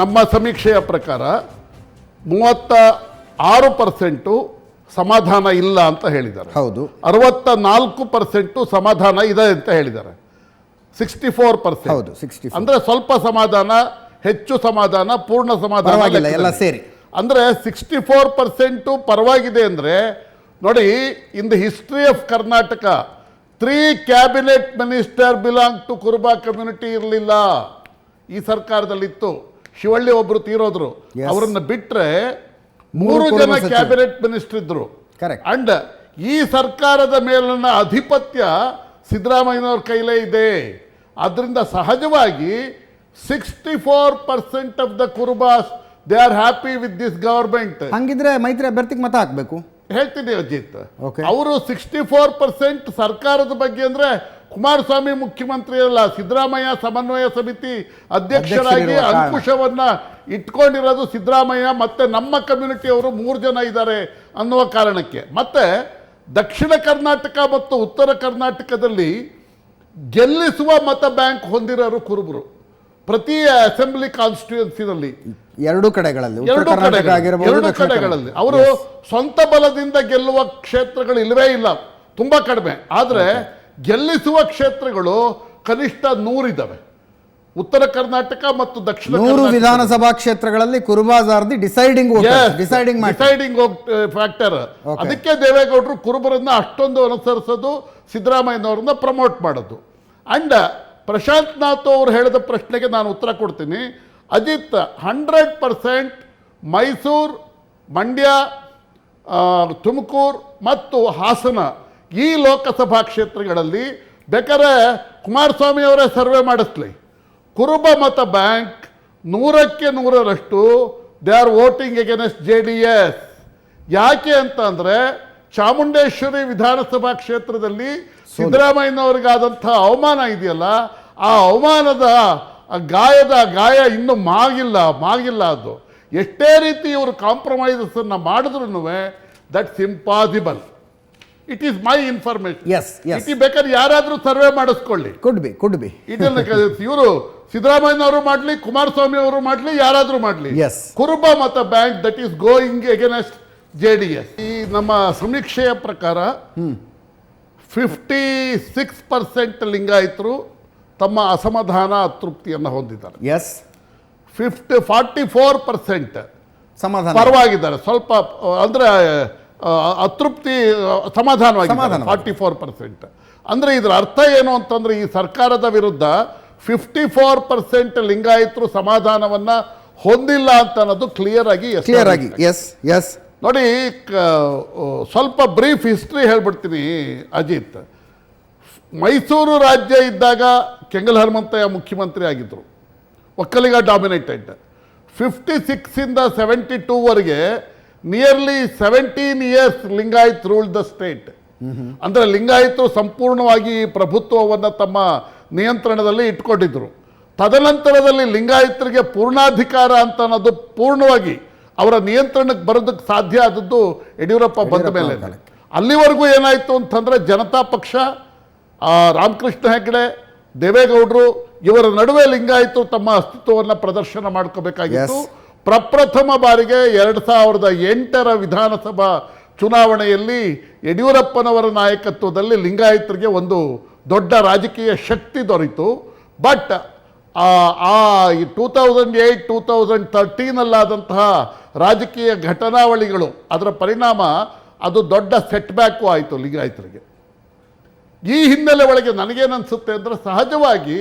ನಮ್ಮ ಸಮೀಕ್ಷೆಯ ಪ್ರಕಾರ ಮೂವತ್ತ ಆರು ಪರ್ಸೆಂಟು ಸಮಾಧಾನ ಇಲ್ಲ ಅಂತ ಹೇಳಿದ್ದಾರೆ. ಹೌದು. ಅರವತ್ತ ನಾಲ್ಕು ಪರ್ಸೆಂಟು ಸಮಾಧಾನ ಇದೆ ಅಂತ ಹೇಳಿದ್ದಾರೆ. Sixty four percent. ಹೌದು, ಸಿಕ್ಸ್ಟಿ ಅಂದರೆ ಸ್ವಲ್ಪ ಸಮಾಧಾನ ಹೆಚ್ಚು ಸಮಾಧಾನ ಪೂರ್ಣ ಸಮಾಧಾನ ಎಲ್ಲ. ಸೇರಿ. ಅಂದರೆ ಸಿಕ್ಸ್ಟಿ ಫೋರ್ ಪರ್ಸೆಂಟು ಪರವಾಗಿದೆ ಅಂದರೆ ನೋಡಿ in the history of Karnataka three cabinet minister belong to Kuruba community ಇರಲಿಲ್ಲ. ಈ ಸರ್ಕಾರದಲ್ಲಿತ್ತು. ಶಿವಳ್ಳಿ ಒಬ್ರು ತೀರೋದ್ರು. ಅವರನ್ನು ಬಿಟ್ರೆ ಮೂರು ಜನ ಕ್ಯಾಬಿನೆಟ್ ಮಿನಿಸ್ಟರ್ ಇದ್ರು. ಕರೆಕ್ಟ್ ಅಂಡ್ ಈ ಸರ್ಕಾರದ ಮೇಲಿನ ಅಧಿಪತ್ಯ ಸಿದ್ದರಾಮಯ್ಯನವ್ರ ಕೈಲೇ ಇದೆ. ಅದರಿಂದ ಸಹಜವಾಗಿ sixty four percent of the Kurubas they are happy with this government ಹಂಗಿದ್ರೆ ಮೈತ್ರಿ ಅಭ್ಯರ್ಥಿಗೆ ಮತ ಹಾಕ್ಬೇಕು. ಹೇಳ್ತೀನಿ ಅಜಿತ್. ಅವರು ಸಿಕ್ಸ್ಟಿ ಫೋರ್ ಪರ್ಸೆಂಟ್ ಸರ್ಕಾರದ ಬಗ್ಗೆ ಅಂದ್ರೆ ಕುಮಾರಸ್ವಾಮಿ ಮುಖ್ಯಮಂತ್ರಿ ಅಲ್ಲ ಸಿದ್ದರಾಮಯ್ಯ ಸಮನ್ವಯ ಸಮಿತಿ ಅಧ್ಯಕ್ಷರಾಗಿ ಅಂಕುಶವನ್ನು ಇಟ್ಕೊಂಡಿರೋದು ಸಿದ್ದರಾಮಯ್ಯ ಮತ್ತೆ ನಮ್ಮ ಕಮ್ಯುನಿಟಿಯವರು ಮೂರು ಜನ ಇದ್ದಾರೆ ಅನ್ನುವ ಕಾರಣಕ್ಕೆ. ಮತ್ತೆ ದಕ್ಷಿಣ ಕರ್ನಾಟಕ ಮತ್ತು ಉತ್ತರ ಕರ್ನಾಟಕದಲ್ಲಿ ಗೆಲ್ಲಿಸುವ ಮತ ಬ್ಯಾಂಕ್ ಹೊಂದಿರೋರು ಕುರುಬರು. ಪ್ರತಿ ಅಸೆಂಬ್ಲಿ ಕಾನ್ಸ್ಟಿಟ್ಯೂನ್ಸಿನಲ್ಲಿ ಎರಡು ಕಡೆಗಳಲ್ಲಿ ಎರಡು ಕಡೆಗಳಲ್ಲಿ ಅವರು ಸ್ವಂತ ಬಲದಿಂದ ಗೆಲ್ಲುವ ಕ್ಷೇತ್ರಗಳು ಇಲ್ಲವೇ ಇಲ್ಲ ತುಂಬಾ ಕಡಿಮೆ. ಆದ್ರೆ ಗೆಲ್ಲಿಸುವ ಕ್ಷೇತ್ರಗಳು ಕನಿಷ್ಠ ನೂರಿದ್ದಾವೆ. ಉತ್ತರ ಕರ್ನಾಟಕ ಮತ್ತು ದಕ್ಷಿಣ ನೂರು ವಿಧಾನಸಭಾ ಕ್ಷೇತ್ರಗಳಲ್ಲಿ ಕುರುಬಾಜಾರ್ದಿ ಡಿಸೈಡಿಂಗ್ ಡಿಸೈಡಿಂಗ್ ಡಿಸೈಡಿಂಗ್ ಫ್ಯಾಕ್ಟರ್ ಅದಕ್ಕೆ ದೇವೇಗೌಡರು ಕುರುಬರನ್ನ ಅಷ್ಟೊಂದು ಅನುಸರಿಸೋದು ಸಿದ್ದರಾಮಯ್ಯನವ್ರನ್ನ ಪ್ರಮೋಟ್ ಮಾಡೋದು. ಅಂಡ್ ಪ್ರಶಾಂತ್ ನಾಥ್ ಅವರು ಹೇಳಿದ ಪ್ರಶ್ನೆಗೆ ನಾನು ಉತ್ತರ ಕೊಡ್ತೀನಿ. ಅಜಿತ್ ಹಂಡ್ರೆಡ್ ಪರ್ಸೆಂಟ್ ಮೈಸೂರು ಮಂಡ್ಯ ತುಮಕೂರು ಮತ್ತು ಹಾಸನ ಈ ಲೋಕಸಭಾ ಕ್ಷೇತ್ರಗಳಲ್ಲಿ ಬೇಕಾದ್ರೆ ಕುಮಾರಸ್ವಾಮಿ ಅವರೇ ಸರ್ವೆ ಮಾಡಿಸ್ಲಿ. ಕುರುಬ ಮತ ಬ್ಯಾಂಕ್ ನೂರಕ್ಕೆ ನೂರರಷ್ಟು they are voting against J D S. ಯಾಕೆ ಅಂತ ಅಂದರೆ ಚಾಮುಂಡೇಶ್ವರಿ ವಿಧಾನಸಭಾ ಕ್ಷೇತ್ರದಲ್ಲಿ ಸಿದ್ದರಾಮಯ್ಯನವ್ರಿಗಾದಂಥ ಅವಮಾನ ಇದೆಯಲ್ಲ ಆ ಅವಮಾನದ ಆ ಗಾಯದ ಗಾಯ ಇನ್ನೂ ಮಾಗಿಲ್ಲ ಮಾಗಿಲ್ಲ ಅದು. ಎಷ್ಟೇ ರೀತಿ ಇವರು ಕಾಂಪ್ರಮೈಸನ್ನು ಮಾಡಿದ್ರು that's impossible it is my information yes yes it ಬೇಕಾದ್ರೆ ಯಾರಾದರೂ ಸರ್ವೆ ಮಾಡಿಸ್ಕೊಳ್ಳಿ. ಕುಡ್ ಬಿ ಕುಡ್ ಬಿ ಇದನ್ನ ಇವರು ಸಿದ್ದರಾಮಯ್ಯನವರು ಮಾಡಲಿ ಕುಮಾರಸ್ವಾಮಿ ಅವರು ಮಾಡಲಿ ಯಾರಾದರೂ ಮಾಡಲಿ. ಎಸ್ ಕುರುಬ ಮತ bank that is going against J D S ಈ ನಮ್ಮ ಸಮೀಕ್ಷೆಯ ಪ್ರಕಾರ ಫಿಫ್ಟಿ ಸಿಕ್ಸ್ ಪರ್ಸೆಂಟ್ ಲಿಂಗಾಯತರು ತಮ್ಮ ಅಸಮಾಧಾನ ಅತೃಪ್ತಿಯನ್ನು ಹೊಂದಿದ್ದಾರೆ. Yes fifty forty four percent ಸಮಾಧಾನ. ಪರವಾಗಿದ್ದಾರೆ. ಸ್ವಲ್ಪ ಅಂದರೆ ಅತೃಪ್ತಿ ಸಮಾಧಾನವಾಗಿ ಸಮಾಧಾನ. Forty four percent. ಅಂದ್ರೆ ಇದರ ಅರ್ಥ ಏನು ಅಂತಂದ್ರೆ ಈ ಸರ್ಕಾರದ ವಿರುದ್ಧ ಫಿಫ್ಟಿ ಫೋರ್ ಪರ್ಸೆಂಟ್ ಲಿಂಗಾಯತರು ಸಮಾಧಾನವನ್ನ ಹೊಂದಿಲ್ಲ ಅಂತ ಅನ್ನೋದು ಕ್ಲಿಯರ್ ಆಗಿ ಕ್ಲಿಯರ್ ಆಗಿ. ಎಸ್ ಎಸ್ ನೋಡಿ ಸ್ವಲ್ಪ ಬ್ರೀಫ್ ಹಿಸ್ಟ್ರಿ ಹೇಳ್ಬಿಡ್ತೀನಿ ಅಜಿತ್. ಮೈಸೂರು ರಾಜ್ಯ ಇದ್ದಾಗ ಕೆಂಗಲ್ ಹನುಮಂತಯ್ಯ ಮುಖ್ಯಮಂತ್ರಿ ಆಗಿದ್ದರು ಒಕ್ಕಲಿಗ ಡಾಮಿನೇಟೆಡ್ ಫಿಫ್ಟಿ ಸಿಕ್ಸಿಂದ seventy ಟೂವರೆಗೆ nearly seventeen years Lingayat rule the state ಅಂದರೆ ಲಿಂಗಾಯತರು ಸಂಪೂರ್ಣವಾಗಿ ಪ್ರಭುತ್ವವನ್ನು ತಮ್ಮ ನಿಯಂತ್ರಣದಲ್ಲಿ ಇಟ್ಕೊಂಡಿದ್ರು. ತದನಂತರದಲ್ಲಿ ಲಿಂಗಾಯತರಿಗೆ ಪೂರ್ಣಾಧಿಕಾರ ಅಂತ ಅನ್ನೋದು ಪೂರ್ಣವಾಗಿ ಅವರ ನಿಯಂತ್ರಣಕ್ಕೆ ಬರೋದಕ್ಕೆ ಸಾಧ್ಯ ಆದದ್ದು ಯಡಿಯೂರಪ್ಪ ಬಂದ ಮೇಲೆ. ಅಲ್ಲಿವರೆಗೂ ಏನಾಯಿತು ಅಂತಂದರೆ ಜನತಾ ಪಕ್ಷ ಆ, ರಾಮಕೃಷ್ಣ ಹೆಗಡೆ ದೇವೇಗೌಡರು ಇವರ ನಡುವೆ ಲಿಂಗಾಯತರು ತಮ್ಮ ಅಸ್ತಿತ್ವವನ್ನು ಪ್ರದರ್ಶನ ಮಾಡ್ಕೋಬೇಕಾಗಿತ್ತು. ಪ್ರಪ್ರಥಮ ಬಾರಿಗೆ ಎರಡು ಸಾವಿರದ ಎಂಟರ ವಿಧಾನಸಭಾ ಚುನಾವಣೆಯಲ್ಲಿ ಯಡಿಯೂರಪ್ಪನವರ ನಾಯಕತ್ವದಲ್ಲಿ ಲಿಂಗಾಯತರಿಗೆ ಒಂದು ದೊಡ್ಡ ರಾಜಕೀಯ ಶಕ್ತಿ ದೊರೆಯಿತು. ಬಟ್, ಆ two thousand eight, two thousand ತರ್ಟೀನಲ್ಲಾದಂತಹ ರಾಜಕೀಯ ಘಟನಾವಳಿಗಳು, ಅದರ ಪರಿಣಾಮ ಅದು ದೊಡ್ಡ ಸೆಟ್ಬ್ಯಾಕು ಆಯಿತು ಲಿಂಗಾಯತರಿಗೆ. ಈ ಹಿನ್ನೆಲೆ ಒಳಗೆ ನನಗೇನನ್ಸುತ್ತೆ ಅಂದರೆ ಸಹಜವಾಗಿ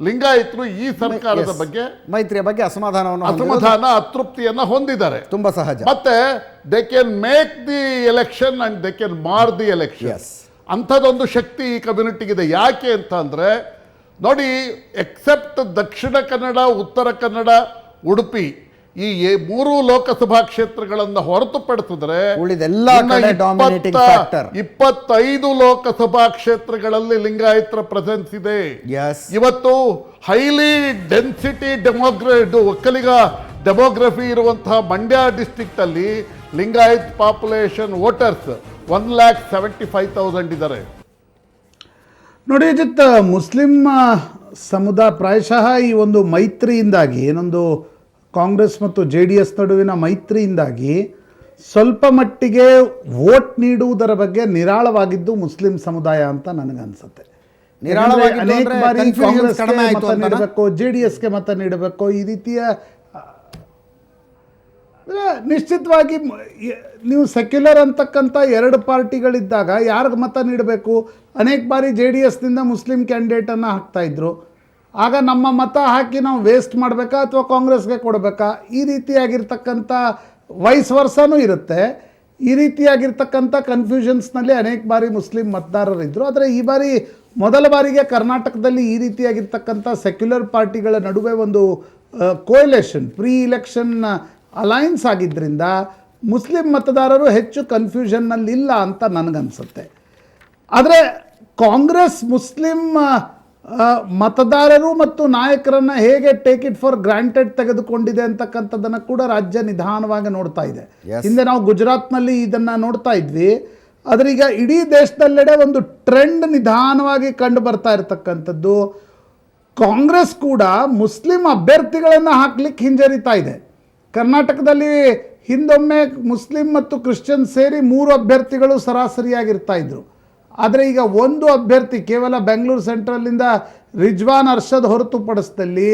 ಲಿಂಗಾಯತರು ಈ ಸರ್ಕಾರದ ಬಗ್ಗೆ ಮೈತ್ರಿಯ ಬಗ್ಗೆ ಅಸಮಾಧಾನವನ್ನು ಅಸಮಾಧಾನ ಅತೃಪ್ತಿಯನ್ನ ಹೊಂದಿದ್ದಾರೆ. ತುಂಬಾ ಸಹಜ. ಮತ್ತೆ they can make the election and they can mar the election. ಅಂಥದ್ದೊಂದು ಶಕ್ತಿ ಈ ಕಮ್ಯುನಿಟಿಗಿದೆ. ಯಾಕೆ ಅಂತ ಅಂದ್ರೆ ನೋಡಿ ಎಕ್ಸೆಪ್ಟ್ ದಕ್ಷಿಣ ಕನ್ನಡ ಉತ್ತರ ಕನ್ನಡ ಉಡುಪಿ ಈ ಮೂರು ಲೋಕಸಭಾ ಕ್ಷೇತ್ರಗಳನ್ನು ಹೊರತುಪಡಿಸಿದ್ರೆ ಇಪ್ಪತ್ತೈದು ಲೋಕಸಭಾ ಕ್ಷೇತ್ರಗಳಲ್ಲಿ ಲಿಂಗಾಯತರ ಪ್ರೆಸೆನ್ಸ್ ಇದೆ. ಎಸ್ ಇವತ್ತು ಹೈಲಿ ಡೆನ್ಸಿಟಿ ಡೆಮೋಗ್ರ ಒಕ್ಕಲಿಗ ಡೆಮೋಗ್ರಫಿ ಇರುವಂತಹ ಮಂಡ್ಯ ಡಿಸ್ಟ್ರಿಕ್ಟ್ ಅಲ್ಲಿ Lingayat population voters one lakh seventy five thousand ಇದ್ದಾರೆ. ನೋಡಿ ಅಜಿತ್ ಮುಸ್ಲಿಂ ಸಮುದಾಯ ಪ್ರಾಯಶಃ ಈ ಒಂದು ಮೈತ್ರಿಯಿಂದಾಗಿ ಏನೊಂದು ಕಾಂಗ್ರೆಸ್ ಮತ್ತು ಜೆ ಡಿ ಎಸ್ ನಡುವಿನ ಮೈತ್ರಿಯಿಂದಾಗಿ ಸ್ವಲ್ಪ ಮಟ್ಟಿಗೆ ವೋಟ್ ನೀಡುವುದರ ಬಗ್ಗೆ ನಿರಾಳವಾಗಿದ್ದು ಮುಸ್ಲಿಂ ಸಮುದಾಯ ಅಂತ ನನಗನ್ಸುತ್ತೆ. ಅನೇಕ ಬಾರಿ ಕಾಂಗ್ರೆಸ್ಗೆ ಮತ? ನೀಡಬೇಕು ಜೆ ಡಿ ಎಸ್ಗೆ ಮತ ನೀಡಬೇಕು ಈ ರೀತಿಯ ಅಂದ್ರೆ ನಿಶ್ಚಿತವಾಗಿ ನೀವು ಸೆಕ್ಯುಲರ್ ಅಂತಕ್ಕಂಥ ಎರಡು ಪಾರ್ಟಿಗಳಿದ್ದಾಗ ಯಾರಿಗೆ ಮತ ನೀಡಬೇಕು? ಅನೇಕ ಬಾರಿ ಜೆ ಡಿ ಎಸ್ನಿಂದ ಮುಸ್ಲಿಂ ಕ್ಯಾಂಡಿಡೇಟನ್ನು ಹಾಕ್ತಾ ಇದ್ರು. ಆಗ ನಮ್ಮ ಮತ ಹಾಕಿ ನಾವು ವೇಸ್ಟ್ ಮಾಡಬೇಕಾ ಅಥವಾ ಕಾಂಗ್ರೆಸ್ಗೆ ಕೊಡಬೇಕಾ? ಈ ರೀತಿಯಾಗಿರ್ತಕ್ಕಂಥ ವಯಸ್ ವರ್ಷನೂ ಇರುತ್ತೆ. ಈ ರೀತಿಯಾಗಿರ್ತಕ್ಕಂಥ ಕನ್ಫ್ಯೂಷನ್ಸ್ನಲ್ಲಿ ಅನೇಕ ಬಾರಿ ಮುಸ್ಲಿಂ ಮತದಾರರಿದ್ದರು ಆದರೆ ಈ ಬಾರಿ ಮೊದಲ ಬಾರಿಗೆ ಕರ್ನಾಟಕದಲ್ಲಿ ಈ ರೀತಿಯಾಗಿರ್ತಕ್ಕಂಥ ಸೆಕ್ಯುಲರ್ ಪಾರ್ಟಿಗಳ ನಡುವೆ ಒಂದು ಕೋಯಲೇಷನ್ ಪ್ರೀ ಇಲೆಕ್ಷನ್ ಅಲೈನ್ಸ್ ಆಗಿದ್ದರಿಂದ ಮುಸ್ಲಿಂ ಮತದಾರರು ಹೆಚ್ಚು ಕನ್ಫ್ಯೂಷನ್ನಲ್ಲಿಲ್ಲ ಅಂತ ನನಗನ್ಸುತ್ತೆ. ಆದರೆ ಕಾಂಗ್ರೆಸ್ ಮುಸ್ಲಿಂ ಮತದಾರರು ಮತ್ತು ನಾಯಕರನ್ನು ಹೇಗೆ ಟೇಕ್ ಇಟ್ ಫಾರ್ ಗ್ರಾಂಟೆಡ್ ತೆಗೆದುಕೊಂಡಿದೆ ಅಂತಕ್ಕಂಥದ್ದನ್ನು ಕೂಡ ರಾಜ್ಯ ನಿಧಾನವಾಗಿ ನೋಡ್ತಾ ಇದೆ. ಹಿಂದೆ ನಾವು ಗುಜರಾತ್ನಲ್ಲಿ ಇದನ್ನು ನೋಡ್ತಾ ಇದ್ವಿ. ಆದರೆ ಈಗ ಇಡೀ ದೇಶದಲ್ಲೆಡೆ ಒಂದು ಟ್ರೆಂಡ್ ನಿಧಾನವಾಗಿ ಕಂಡು ಬರ್ತಾ ಇರತಕ್ಕಂಥದ್ದು. ಕಾಂಗ್ರೆಸ್ ಕೂಡ ಮುಸ್ಲಿಂ ಅಭ್ಯರ್ಥಿಗಳನ್ನು ಹಾಕ್ಲಿಕ್ಕೆ ಹಿಂಜರಿತಾ ಇದೆ. ಕರ್ನಾಟಕದಲ್ಲಿ ಹಿಂದೊಮ್ಮೆ ಮುಸ್ಲಿಂ ಮತ್ತು ಕ್ರಿಶ್ಚಿಯನ್ ಸೇರಿ ಮೂರು ಅಭ್ಯರ್ಥಿಗಳು ಸರಾಸರಿಯಾಗಿರ್ತಾ ಇದ್ರು. ಆದರೆ ಈಗ ಒಂದು ಅಭ್ಯರ್ಥಿ ಕೇವಲ ಬೆಂಗಳೂರು ಸೆಂಟ್ರಲ್ಲಿಂದ ರಿಜ್ವಾನ್ ಅರ್ಷದ್ ಹೊರತುಪಡಿಸಿದಲ್ಲಿ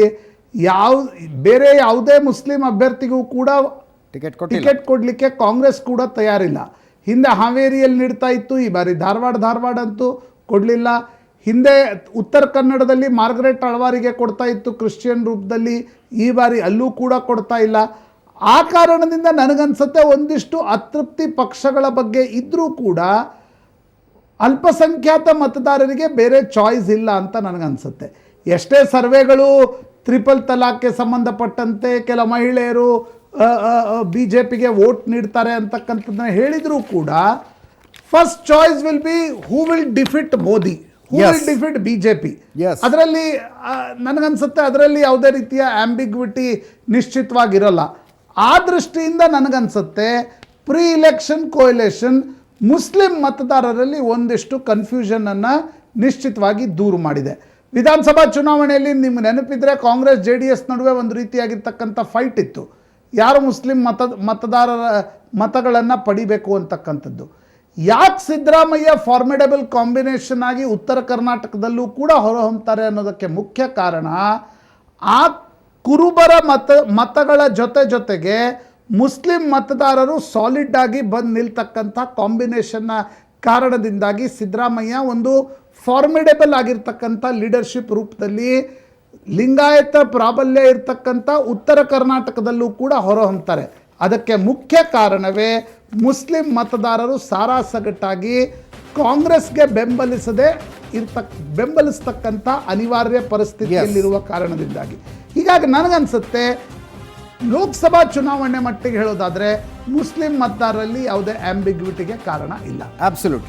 ಯಾವ ಬೇರೆ ಯಾವುದೇ ಮುಸ್ಲಿಂ ಅಭ್ಯರ್ಥಿಗೂ ಕೂಡ ಟಿಕೆಟ್ ಟಿಕೆಟ್ ಕೊಡಲಿಕ್ಕೆ ಕಾಂಗ್ರೆಸ್ ಕೂಡ ತಯಾರಿಲ್ಲ. ಹಿಂದೆ ಹಾವೇರಿಯಲ್ಲಿ ನೀಡ್ತಾ ಇತ್ತು ಈ ಬಾರಿ ಧಾರವಾಡ ಧಾರವಾಡ ಅಂತೂ ಕೊಡಲಿಲ್ಲ. ಹಿಂದೆ ಉತ್ತರ ಕನ್ನಡದಲ್ಲಿ ಮಾರ್ಗರೇಟ್ ಅಳವಾರಿಗೆ ಕೊಡ್ತಾ ಇತ್ತು ಕ್ರಿಶ್ಚಿಯನ್ ರೂಪದಲ್ಲಿ ಈ ಬಾರಿ ಅಲ್ಲೂ ಕೂಡ ಕೊಡ್ತಾ ಇಲ್ಲ. ಆ ಕಾರಣದಿಂದ ನನಗನ್ಸುತ್ತೆ ಒಂದಿಷ್ಟು ಅತೃಪ್ತಿ ಪಕ್ಷಗಳ ಬಗ್ಗೆ ಇದ್ದರೂ ಕೂಡ ಅಲ್ಪಸಂಖ್ಯಾತ ಮತದಾರರಿಗೆ ಬೇರೆ ಚಾಯ್ಸ್ ಇಲ್ಲ ಅಂತ ನನಗನ್ಸುತ್ತೆ ಎಷ್ಟೇ ಸರ್ವೆಗಳು ತ್ರಿಪಲ್ ತಲಾಖ್ಗೆ ಸಂಬಂಧಪಟ್ಟಂತೆ ಕೆಲ ಮಹಿಳೆಯರು ಬಿ ಜೆ ಪಿಗೆ ವೋಟ್ ನೀಡ್ತಾರೆ ಅಂತಕ್ಕಂಥದ್ದನ್ನ ಹೇಳಿದರೂ ಕೂಡ first choice will be who will defeat Modi who. Will defeat B J P. ಅದರಲ್ಲಿ ನನಗನ್ಸುತ್ತೆ ಅದರಲ್ಲಿ ಯಾವುದೇ ರೀತಿಯ ಆಂಬಿಗ್ವಿಟಿ ನಿಶ್ಚಿತವಾಗಿರಲ್ಲ ಆ ದೃಷ್ಟಿಯಿಂದ ನನಗನ್ಸುತ್ತೆ ಪ್ರೀ ಇಲೆಕ್ಷನ್ ಕೋಯಲೇಷನ್ ಮುಸ್ಲಿಂ ಮತದಾರರಲ್ಲಿ ಒಂದಿಷ್ಟು ಕನ್ಫ್ಯೂಷನನ್ನು ನಿಶ್ಚಿತವಾಗಿ ದೂರು ಮಾಡಿದೆ. ವಿಧಾನಸಭಾ ಚುನಾವಣೆಯಲ್ಲಿ ನಿಮ್ಗೆ ನೆನಪಿದ್ರೆ ಕಾಂಗ್ರೆಸ್, ಜೆ ಡಿ ಎಸ್ ನಡುವೆ ಒಂದು ರೀತಿಯಾಗಿರ್ತಕ್ಕಂಥ ಫೈಟ್ ಇತ್ತು. ಯಾರು ಮುಸ್ಲಿಂ ಮತ, ಮತದಾರರ ಮತಗಳನ್ನು ಪಡಿಬೇಕು ಅಂತಕ್ಕಂಥದ್ದು? ಯಾಕೆ ಸಿದ್ದರಾಮಯ್ಯ ಫಾರ್ಮಿಡಬಲ್ ಕಾಂಬಿನೇಷನ್ ಆಗಿ ಉತ್ತರ ಕರ್ನಾಟಕದಲ್ಲೂ ಕೂಡ ಹೊರಹೊಮ್ತಾರೆ ಅನ್ನೋದಕ್ಕೆ ಮುಖ್ಯ ಕಾರಣ, ಆ ಕುರುಬರ ಮತ, ಮತಗಳ ಜೊತೆ ಜೊತೆಗೆ ಮುಸ್ಲಿಂ ಮತದಾರರು ಸಾಲಿಡ್ ಆಗಿ ಬಂದು ನಿಲ್ತಕ್ಕಂಥ ಕಾಂಬಿನೇಷನ್ನ ಕಾರಣದಿಂದಾಗಿ ಸಿದ್ದರಾಮಯ್ಯ ಒಂದು ಫಾರ್ಮಿಡೇಬಲ್ ಆಗಿರ್ತಕ್ಕಂಥ ಲೀಡರ್ಶಿಪ್ ರೂಪದಲ್ಲಿ ಲಿಂಗಾಯತ ಪ್ರಾಬಲ್ಯ ಇರತಕ್ಕಂಥ ಉತ್ತರ ಕರ್ನಾಟಕದಲ್ಲೂ ಕೂಡ ಹೊರಹೊಮ್ತಾರೆ. ಅದಕ್ಕೆ ಮುಖ್ಯ ಕಾರಣವೇ ಮುಸ್ಲಿಂ ಮತದಾರರು ಸಾರಾಸಗಟ್ಟಾಗಿ ಕಾಂಗ್ರೆಸ್ಗೆ ಬೆಂಬಲಿಸದೆ ಇರ್ತಕ್ ಬೆಂಬಲಿಸ್ತಕ್ಕಂಥ ಅನಿವಾರ್ಯ ಪರಿಸ್ಥಿತಿಯಲ್ಲಿರುವ ಕಾರಣದಿಂದಾಗಿ. ಹೀಗಾಗಿ ನನಗನ್ಸುತ್ತೆ ಲೋಕಸಭಾ ಚುನಾವಣೆ ಮಟ್ಟಿಗೆ ಹೇಳೋದಾದರೆ ಮುಸ್ಲಿಂ ಮತದಾರರಲ್ಲಿ ಯಾವುದೇ ಆಂಬಿಗ್ವಿಟಿಗೆ ಕಾರಣ ಇಲ್ಲ. ಅಬ್ಸಲ್ಯೂಟ್